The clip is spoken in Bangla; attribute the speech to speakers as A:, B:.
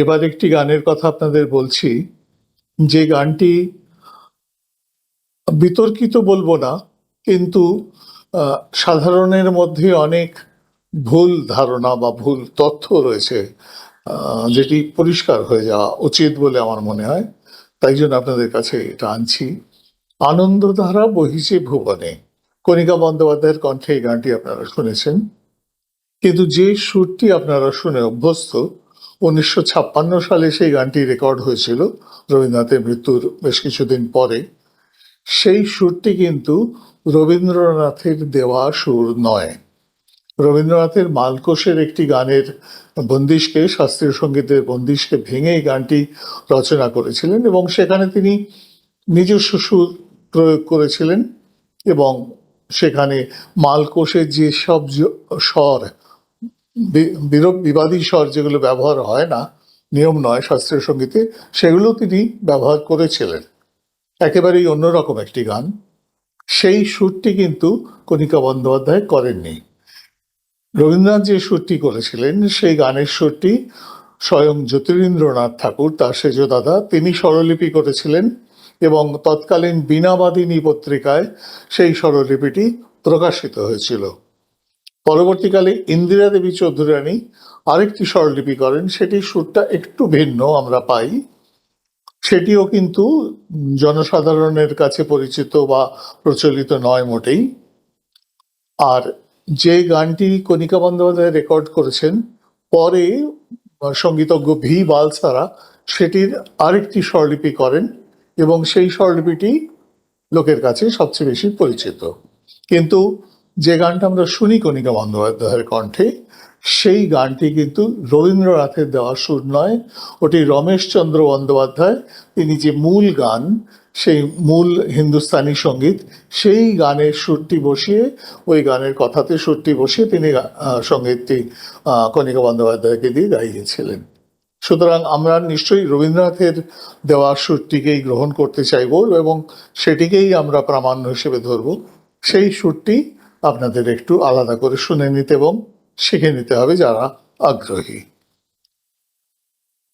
A: এবার একটি গানের কথা আপনাদের বলছি। যে গানটি বিতর্কিত বলব না, কিন্তু সাধারণের মধ্যে অনেক ভুল ধারণা বা ভুল তথ্য রয়েছে যেটি পরিষ্কার হয়ে যাওয়া উচিত বলে আমার মনে হয়। তাই জন্য আপনাদের কাছে এটা আনছি। আনন্দধারা বহিছে ভুবনে। কণিকা বন্দ্যোপাধ্যায়ের কণ্ঠে এই গানটি আপনারা শুনেছেন। কিন্তু যে সুরটি আপনারা শুনে অভ্যস্ত উনিশশো ছাপ্পান্ন সালে সেই গানটি রেকর্ড হয়েছিল, রবীন্দ্রনাথের মৃত্যুর বেশ কিছুদিন পরে। সেই সুরটি কিন্তু রবীন্দ্রনাথের দেওয়া সুর নয়। রবীন্দ্রনাথের মালকোষের একটি গানের বন্দিশকে, শাস্ত্রীয় সঙ্গীতের বন্দিশকে ভেঙে এই গানটি রচনা করেছিলেন এবং সেখানে তিনি নিজস্ব সুর প্রয়োগ করেছিলেন এবং সেখানে মালকোষের যে সব জ- স্বর বি- বিরূপ বিবাদী স্বর যেগুলো ব্যবহার হয় না, নিয়ম নয় শাস্ত্রীয় সঙ্গীতে সেগুলো তিনি ব্যবহার করেছিলেন। একেবারেই অন্যরকম একটি গান। সেই সুরটি কিন্তু কণিকা বন্দ্যোপাধ্যায় করেননি। রবীন্দ্রনাথ যে সুরটি করেছিলেন, সেই গানের সুরটি স্বয়ং জ্যোতিরিন্দ্রনাথ ঠাকুর, তার সেজ দাদা, তিনি স্বরলিপি করেছিলেন এবং তৎকালীন বীণাবাদিনী পত্রিকায় সেই স্বরলিপিটি প্রকাশিত হয়েছিল। পরবর্তীকালে ইন্দিরা দেবী চৌধুরানী আরেকটি স্বরলিপি করেন, সেটির সুরটা একটু ভিন্ন আমরা পাই। সেটিও কিন্তু জনসাধারণের কাছে পরিচিত বা প্রচলিত নয় মোটেই। আর যে গানটি কণিকা বন্দ্যোপাধ্যায় রেকর্ড করেছেন, পরে সঙ্গীতজ্ঞ ভি বালসারা সেটির আরেকটি স্বরলিপি করেন এবং সেই স্বরলিপিটি লোকের কাছে সবচেয়ে বেশি পরিচিত। কিন্তু যে গানটা আমরা শুনি কণিকা বন্দ্যোপাধ্যায়ের কণ্ঠে, সেই গানটি কিন্তু রবীন্দ্রনাথের দেওয়া সুর নয়, ওটি রমেশচন্দ্র বন্দ্যোপাধ্যায়, তিনি যে মূল গান, সেই মূল হিন্দুস্তানি সংগীত, সেই গানের সুরটি বসিয়ে, ওই গানের কথাতে সুরটি বসিয়ে তিনি সঙ্গীতটি কণিকা বন্দ্যোপাধ্যায়কে দিয়ে গাইয়েছিলেন। সুতরাং আমরা নিশ্চয়ই রবীন্দ্রনাথের দেওয়া সুরটিকেই গ্রহণ করতে চাইব এবং সেটিকেই আমরা প্রামাণ্য হিসেবে ধরব। সেই সুরটি আপনাদের একটু আলাদা করে শুনে নিতে এবং শিখে নিতে হবে যারা আগ্রহী।